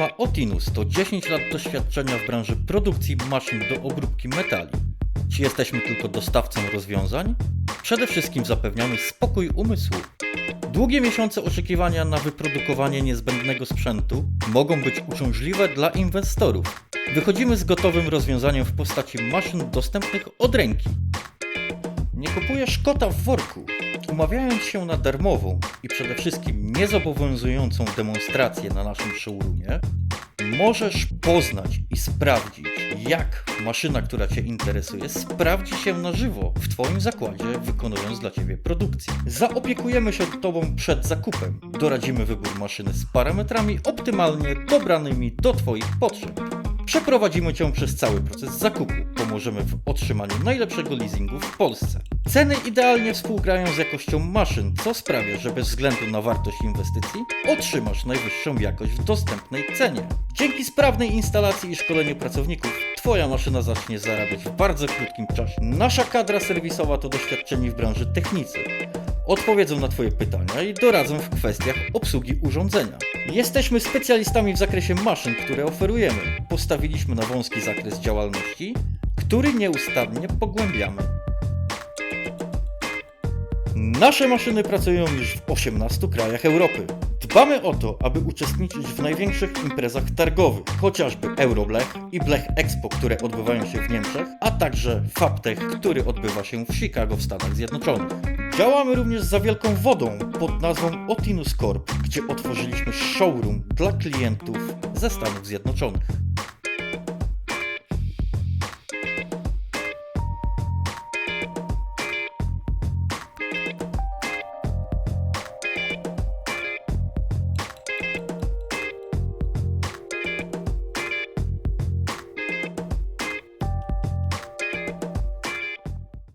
Firma Otinus to 10 lat doświadczenia w branży produkcji maszyn do obróbki metali. Czy jesteśmy tylko dostawcą rozwiązań? Przede wszystkim zapewniamy spokój umysłu. Długie miesiące oczekiwania na wyprodukowanie niezbędnego sprzętu mogą być uciążliwe dla inwestorów. Wychodzimy z gotowym rozwiązaniem w postaci maszyn dostępnych od ręki. Nie kupujesz kota w worku. Umawiając się na darmową i przede wszystkim niezobowiązującą demonstrację na naszym showroomie, możesz poznać i sprawdzić, jak maszyna, która Cię interesuje, sprawdzi się na żywo w Twoim zakładzie, wykonując dla Ciebie produkcję. Zaopiekujemy się Tobą przed zakupem. Doradzimy wybór maszyny z parametrami optymalnie dobranymi do Twoich potrzeb. Przeprowadzimy Cię przez cały proces zakupu. Pomożemy w otrzymaniu najlepszego leasingu w Polsce. Ceny idealnie współgrają z jakością maszyn, co sprawia, że bez względu na wartość inwestycji otrzymasz najwyższą jakość w dostępnej cenie. Dzięki sprawnej instalacji i szkoleniu pracowników Twoja maszyna zacznie zarabiać w bardzo krótkim czasie. Nasza kadra serwisowa to doświadczeni w branży technicy. Odpowiedzą na Twoje pytania i doradzą w kwestiach obsługi urządzenia. Jesteśmy specjalistami w zakresie maszyn, które oferujemy. Postawiliśmy na wąski zakres działalności, który nieustannie pogłębiamy. Nasze maszyny pracują już w 18 krajach Europy. Dbamy o to, aby uczestniczyć w największych imprezach targowych, chociażby Euroblech i Blech Expo, które odbywają się w Niemczech, a także Fabtech, który odbywa się w Chicago w Stanach Zjednoczonych. Działamy również za wielką wodą pod nazwą Otinus Corp, gdzie otworzyliśmy showroom dla klientów ze Stanów Zjednoczonych.